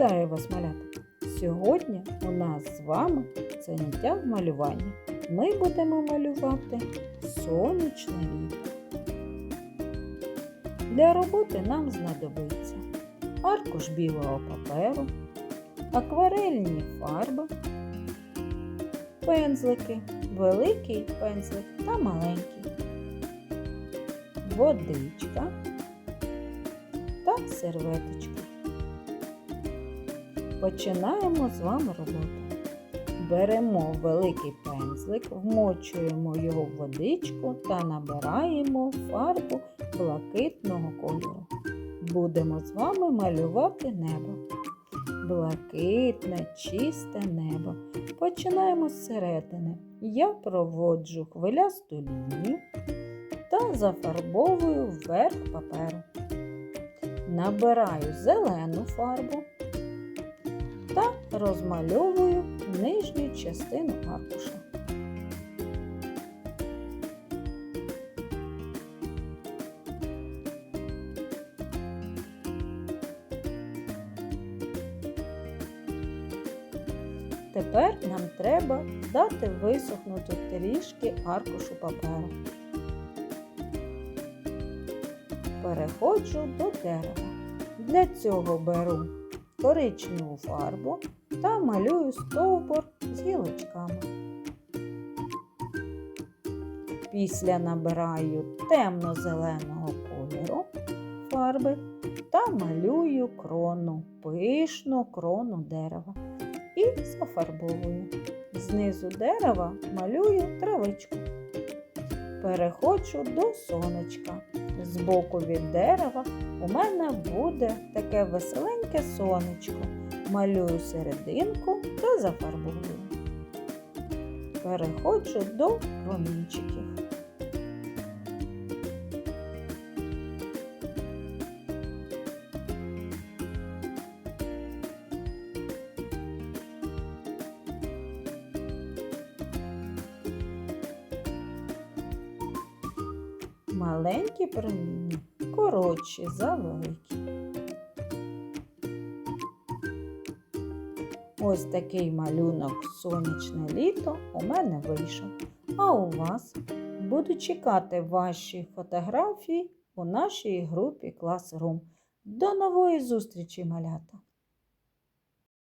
Вітаю вас, малята! Сьогодні у нас з вами заняття в малюванні. Ми будемо малювати сонячне літо. Для роботи нам знадобиться аркуш білого паперу, акварельні фарби, пензлики, великий пензлик та маленький, водичка та серветочка. Починаємо з вами роботу. Беремо великий пензлик, вмочуємо його в водичку та набираємо фарбу блакитного кольору. Будемо з вами малювати небо. Блакитне, чисте небо. Починаємо з середини. Я проводжу хвилясту лінію та зафарбовую вверх паперу. Набираю зелену фарбу та розмальовую нижню частину аркуша. Тепер нам треба дати висохнути трішки аркушу паперу. Переходжу до дерева. Для цього беру коричневу фарбу та малюю стовбур з гілочками. Після набираю темно-зеленого кольору фарби та малюю крону, пишну крону дерева і зафарбовую. Знизу дерева малюю травичку. Переходжу до сонечка. Збоку від дерева у мене буде таке веселеньке сонечко. Малюю серединку та зафарбую. Переходжу до промінчиків. Маленькі проміння коротші за великі. Ось такий малюнок сонячне літо у мене вийшов. А у вас буду чекати ваші фотографії у нашій групі Classroom. До нової зустрічі, малята!